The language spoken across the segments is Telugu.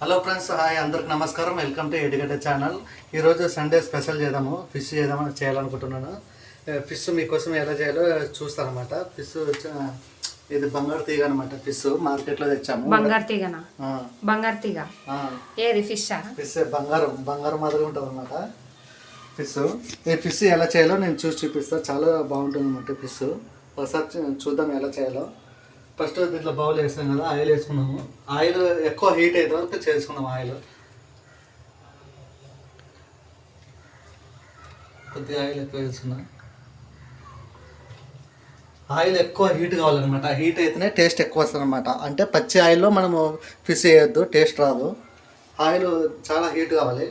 హలో ఫ్రెండ్స్ హాయ్ అందరికి నమస్కారం. వెల్కమ్ టు ఎడిగడ్డ ఛానల్ ఈరోజు సండే స్పెషల్ చేద్దాము. ఫిష్ చేద్దామని చేయాలనుకుంటున్నాను. ఫిష్ మీకోసం ఎలా చేయాలో చూస్తానమాట ఫిష్ ఇది బంగారు తీగ అనమాట ఫిష్ మార్కెట్లో తెచ్చాము. బంగారు తీగనా? బంగారు తీగ? ఏది ఫిషా ఫిష్ బంగారం బంగారం మాదిరి ఉంటుంది అనమాట ఫిష్ ఈ ఫిష్ ఎలా చేయాలో నేను చూసి చూపిస్తాను చాలా బాగుంటుంది అనమాట ఫిష్ ఒకసారి చూద్దాం ఎలా చేయాలో. ఫస్ట్ దీంట్లో బౌల్ వేసాం కదా ఆయిల్ వేసుకున్నాము. ఆయిల్ ఎక్కువ హీట్ అయితే వరకు చేసుకున్నాం ఆయిల్. కొద్దిగా ఆయిల్ ఎక్కువ వేసుకున్నాం ఆయిల్ ఎక్కువ హీట్ కావాలన్నమాట. హీట్ అయితేనే టేస్ట్ ఎక్కువ వస్తుంది అనమాట అంటే పచ్చి ఆయిల్లో మనము ఫిష్ వేయొద్దు టేస్ట్ రాదు. ఆయిల్ చాలా హీట్ కావాలి.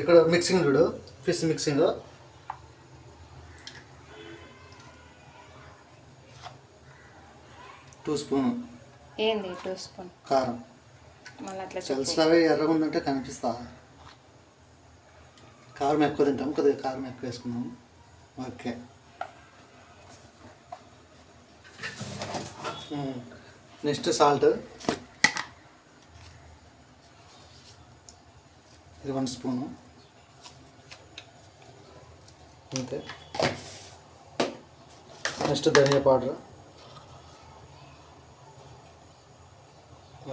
ఇక్కడ మిక్సింగ్ చూడు ఫిష్ మిక్సింగ్. టూ స్పూన్ ఏంది టూ స్పూన్? కారం. మళ్ళీ అట్లా చెప్పు. చల్సలాగా ఎర్రగా ఉందంటే కనిపిస్తా. కారం ఎక్కువ తింటాం కొద్దిగా కారం ఎక్కువ వేసుకున్నాం ఓకే. Next salt. ఇది వన్ స్పూను. అంతే. నెక్స్ట్ ధనియా పౌడర్.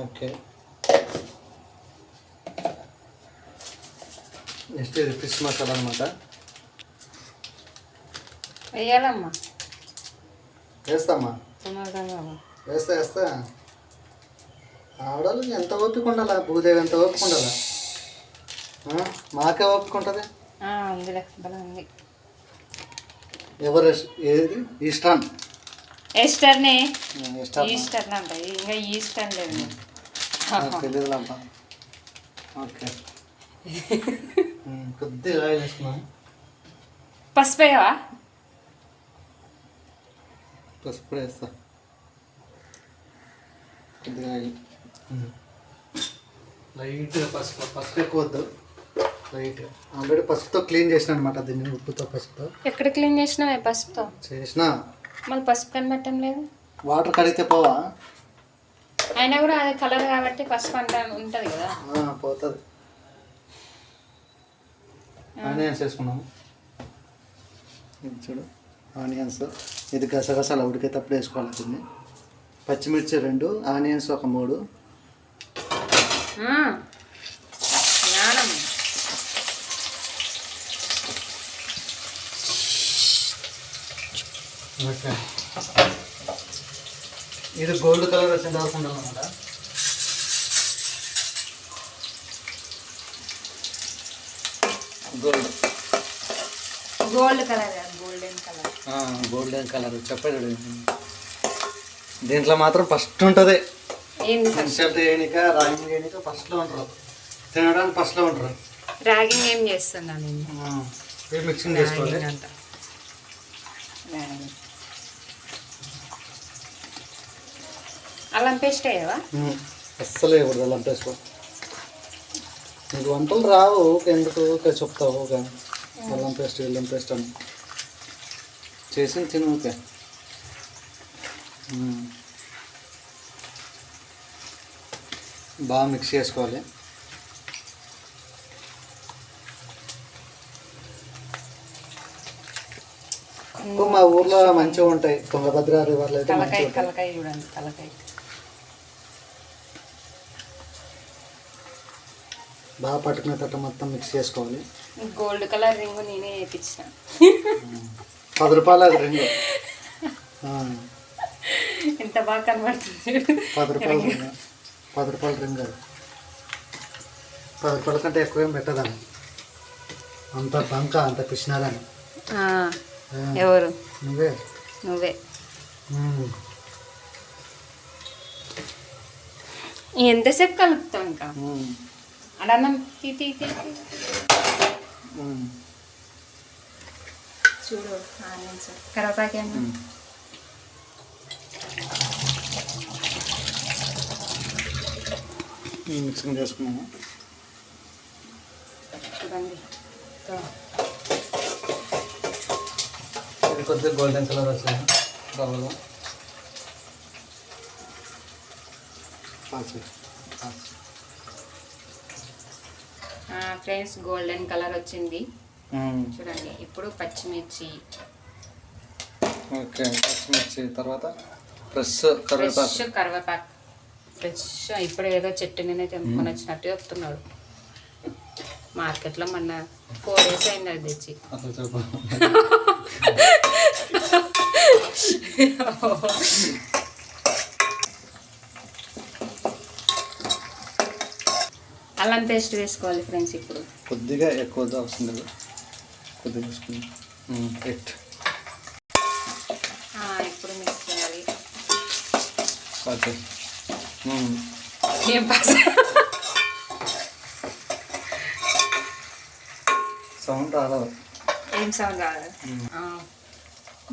ఓకే. నెక్స్ట్ ఇది ఫిష్ మసాలా అనమాట వేయాలమ్మా. వేస్తామా? తొందరగా వేస్తా వేస్తా. ఆడవాళ్ళు ఎంత ఓపిక ఉండాలా? భూదేవి ఎంత ఓపిక ఉండాలా? ఆ? మాకే ఓపిక ఉంటుంది? ఎవరు ఏది? ఈస్టర్న్. ఈస్టర్ని. ఈస్టర్న్? ఈస్టర్న్ అంట ఇంకా ఈస్టర్న్ లేదు. నాకు తెలియదు అబ్బా ఓకే. కొద్దిగా ఆయిల్ వేసుకున్నాం పసుపు వేయవా పసుపు వేస్తా. కొద్దిగా ఆయిల్. లైట్గా పసుపు పసుపు ఎక్కువ వద్దు. లైట్ ఆల్రెడీ పసుపుతో క్లీన్ చేసిన అనమాట దీన్ని ఉప్పుతో పసుపుతో. ఎక్కడ క్లీన్ చేసినావే పసుపుతో? చేసిన. మళ్ళీ పసుపు కనిపెట్టం లేదు. వాటర్ కడిగితే పోవా? అయినా కూడా అది కలర్ కాబట్టి పసుపు అంట ఉంటుంది కదా. ఆ, పోతుంది. ఆనియన్స్ వేసుకున్నాము. ఇది చూడు ఆనియన్స్. ఇది గసగసాలు ఉడికేటప్పుడు వేసుకోవాలి దీన్ని. పచ్చిమిర్చి రెండు ఆనియన్స్ ఒక మూడు. ఓకే. ఇది గోల్డ్ కలర్ వచ్చిన తర్వాత ఉండాలన్నమాట gold. Gold colour golden colour. Golden colour. చెప్పండి దీంట్లో మాత్రం ఫస్ట్ ఉంటుంది. ఫస్ట్ ఇన్సల్ట్ చేయనిక రాగింగ్ చేయనిక ఫస్ట్లో ఉంటారు. తినడానికి ఫస్ట్లో ఉంటారు. ర్యాగింగ్ ఏం చేస్తున్నా నేను? ఇవి మిక్సింగ్ చేసుకోవాలి. అల్లం పేస్ట్ వేయవా? అస్సలు వేయకూడదు అల్లం పేస్ట్. నీకు వంటలు రావు ఎందుకు? చెప్తావు ఊకే అల్లం పేస్ట్ అల్లం పేస్ట్ అని. చేసి తిను ఉమ్. బాగా మిక్స్ చేసుకోవాలి. మా ఊర్లో మంచిగా ఉంటాయి. తుంగభద్ర రివర్లు అయితే తలకాయ తలకాయ చూడండి తలకాయ బాగా పట్టుకునేటట్టు మొత్తం మిక్స్ చేసుకోవాలి. గోల్డ్ కలర్ రింగ్ నేనే వేయించిన పది రూపాయలు అది ఆ, ఎంత బాగా కనబడుతుంది పది రూపాయలు రింగ్ పది రూపాయలు రింగ్ అది. పది రూపాయల కంటే ఎక్కువ ఏం పెట్టదని అంత బంక అంత పిచ్చినాదని ఆ, ఎవరు? నువ్వే. నువ్వే. ఎంతసేపు కలుపుతావు ఇంకా? అడన్నం తీ తీ. చూడు అన్న. ఈ మిక్సింగ్ చేసుకున్నాము చూడండి తో. ఇది కొద్దిగా గోల్డెన్ కలర్ వచ్చింది రవ్వలో ఫ్రెండ్స్ గోల్డెన్ కలర్ వచ్చింది. చూడండి ఇప్పుడు పచ్చిమిర్చి. ఓకే పచ్చిమిర్చి తర్వాత ఫ్రెష్ కరివేపాకు. ఫ్రెష్ కరివేపాకు. ఫ్రెష్ ఇప్పుడు ఏదో చెట్టు మీద తెంపుకొని వచ్చినట్టు చెప్తున్నాడు. మార్కెట్లో మొన్న ఫోర్ డేస్ అయింది అది తెచ్చి అట్లా చెప్పు అల్లం పేస్ట్ వేసుకోవాలి ఫ్రెండ్స్ ఇప్పుడు. కొద్దిగా ఎక్కువ అవసరం లేదు. కొద్దిగా ఆ, ఇప్పుడు మిక్స్ చేయాలి. ఓకే ఏం పాస్? సౌండ్ రాలేదు. ఏం సౌండ్ రాదు ఆ,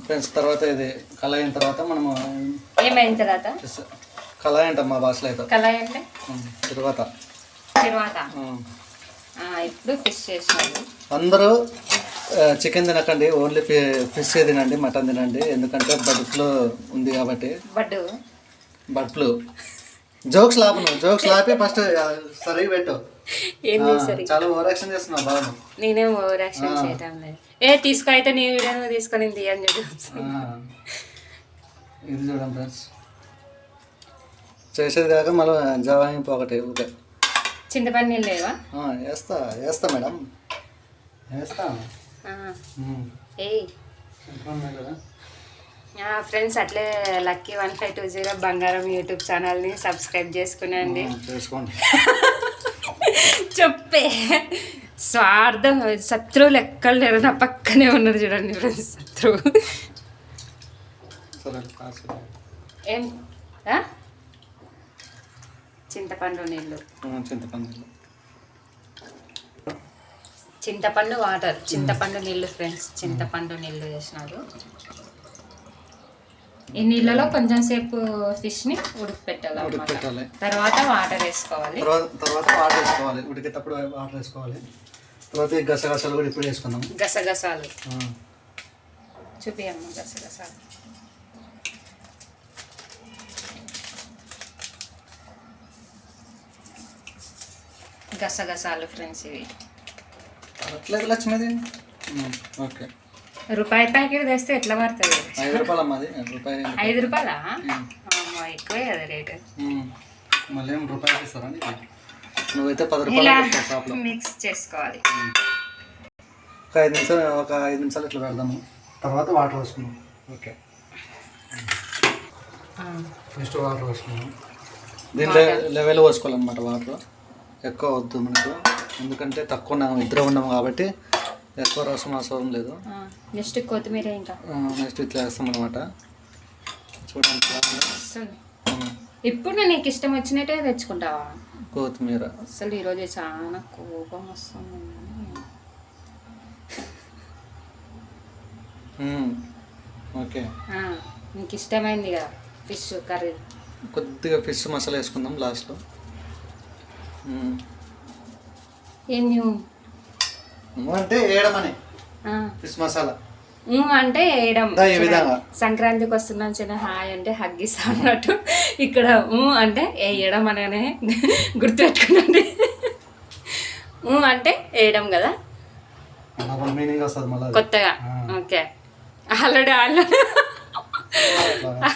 ఫ్రెండ్స్ తర్వాత ఇది కళాయి అయిన తర్వాత మనము ఏమైన తర్వాత? కళాయి అంటాం మా భాషలో అయితే కళాయి అంటే తర్వాత. తర్వాత ఇప్పుడు ఫిష్ చేసినాము అందరూ చికెన్ తినకండి ఓన్లీ ఫిష్ తినండి మటన్ తినండి. ఎందుకంటే బర్డ్ ఫ్లూ ఉంది కాబట్టి. But bird flu. జోక్స్ లాపను జోక్స్ లాపి ఫస్ట్ సరిగి పెట్టు. చాలా ఓవర్ యాక్షన్ చేస్తున్నావు బాబు. నేనేం ఓవర్ యాక్షన్ చేయటం లేదు. ఏ తీసుకో అయితే నీ వీడియో తీసుకొని తీయని చెప్పి ఇది చూడండి ఫ్రెండ్స్. చేసేది కాక మళ్ళీ జవాయింపు ఒకటి ఓకే చింతపండు నీళ్ళు లేవా? వేస్తా వేస్తా మేడం. వేస్తా. ఏయ్. ఫ్రెండ్స్ అట్లే lucky one five two zero బంగారం యూట్యూబ్ ఛానల్ని సబ్స్క్రైబ్ చేసుకునండి. చేసుకోండి. చెప్పే. స్వార్థం శత్రువులు ఎక్కడ లేరు. నా పక్కనే ఉన్నారు చూడండి ఫ్రెండ్స్ శత్రువు. ఏం? చింతపండు నీళ్ళు. చింతపండు చింతపండు వాటర్ చింతపండు నీళ్ళు ఫ్రెండ్స్ చింతపండు నీళ్ళు చేసినారు ఈ నీళ్ళలో కొంచెం సేపు ఉడకపెట్టాలి అన్నమాట. ఉడకపెట్టాలి. తర్వాత వాటర్ వేసుకోవాలి. తర్వాత వాటర్ వేసుకోవాలి. ఉడికేటప్పుడు వాటర్ వేసుకోవాలి. తర్వాత గసగసాలు కూడా ఇప్పుడు వేసుకుందాం. గసగసాలు చూపియమ్మ గసగసాలు గసగసాలు ఫ్రెండ్స్ ఇవి. అట్లేదు లక్ష్మీది ఓకే. రూపాయి ప్యాకెట్ తెస్తే ఎట్లా పడుతుంది? ఐదు రూపాయలు అమ్మది రూపాయి ఐదు రూపాయలా? ఎక్కువే కదా రేటు. మళ్ళీ ఏం రూపాయలు ఇస్తారా? నువ్వైతే పది రూపాయలు మిక్స్ చేసుకోవాలి. ఒక ఐదు నిమిషాలు ఒక ఐదు నిమిషాలు ఇట్లా పెడదాము. తర్వాత వాటర్ వేసుకున్నాం ఓకే. ఆ, నెక్స్ట్ వాటర్ వేసుకున్నాం దీని లెవెల్ పోసుకోవాలన్నమాట వాటర్ ఎక్కువ వద్దు మనకు. ఎందుకంటే తక్కువ ఉన్నాము ఇద్దరు ఉన్నాము కాబట్టి ఎక్కువ రసం అవసరం లేదు. నెక్స్ట్ కొత్తిమీర ఇంకా. నెక్స్ట్ ఇట్లా వేస్తాం అనమాట చూడండి ఇప్పుడు నీకు ఇష్టం వచ్చినట్టే తెచ్చుకుంటావా? కొత్తిమీర. అసలు ఈరోజు చాలా కోపం వస్తుంది. ఓకే. నీకు ఇష్టమైంది కదా ఫిష్ కర్రీ? కొద్దిగా ఫిష్ మసాలా వేసుకుందాం లాస్ట్లో. ఏం అంటే ఫిష్ మసాలా. అంటే వేయడం. సంక్రాంతికి వస్తున్నాం చిన్న హాయ్ అంటే హగ్గిస్తా అన్నట్టు. ఇక్కడ ఊ అంటే వేయడం అనగానే గుర్తుపెట్టుకునండి. ఊ అంటే వేయడం కదా. కొత్తగా. ఓకే. ఆల్రెడీ ఆల్రెడీ అట్లా.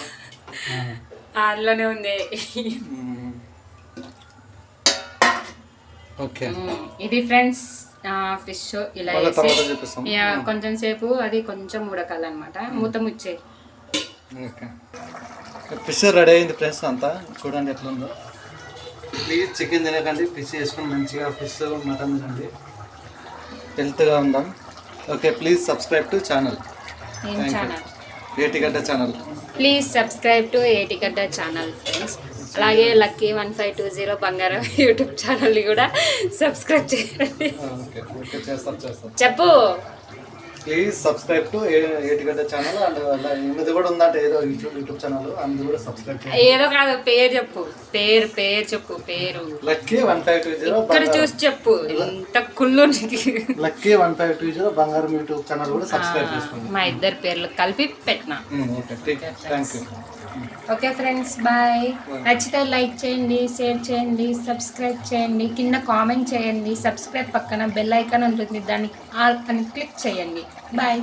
ఆ. ఆల్లోనే ఉంది ఇది ఫ్రెండ్స్ ఫిష్ ఇలా వేసి కొంచెం సేపు అది కొంచెం ఉడకాలన్నమాట. మూత ముచ్చే. ఫిష్ రెడీ అయింది ఫ్రెండ్స్ అంతా. చూడండి ఎట్లా ఉందో ప్లీజ్ చికెన్ తినకండి. ఫిష్ వేసుకొని మంచిగా ఫిష్ మటన్ తినండి. హెల్త్గా ఉందాం. Okay please subscribe to channel. Channel? Etigadda channel. Please subscribe to Etigadda channel friends. అలాగే lucky one five two zero బంగారం యూట్యూబ్ ఛానల్ని కూడా సబ్స్క్రైబ్ చేయండి. చెప్పు. Please subscribe to Etigadda channel and ఎనిమిది కూడా ఉందంటే ఏదో యూట్యూబ్ యూట్యూబ్ ఛానల్ అందులో కూడా సబ్స్క్రైబ్ ఏదో కాదు పేరు చెప్పు. పేరు పేరు చెప్పు పేరు. Lucky one five two zero ఇక్కడ చూసి చెప్పు. ఎంత కుళ్ళు lucky one five two zero బంగారం యూట్యూబ్ ఛానల్ కూడా సబ్స్క్రైబ్ చేసుకోండి. మా ఇద్దరు పేర్లు కలిపి పెట్టినా. Okay thank you okay friends bye నచ్చితే లైక్ చేయండి షేర్ చేయండి సబ్స్క్రైబ్ చేయండి కింద కామెంట్ చేయండి సబ్స్క్రైబ్ పక్కన బెల్ ఐకాన్ ఉంటుంది దాన్ని ఆల్ అని క్లిక్ చేయండి. బాయ్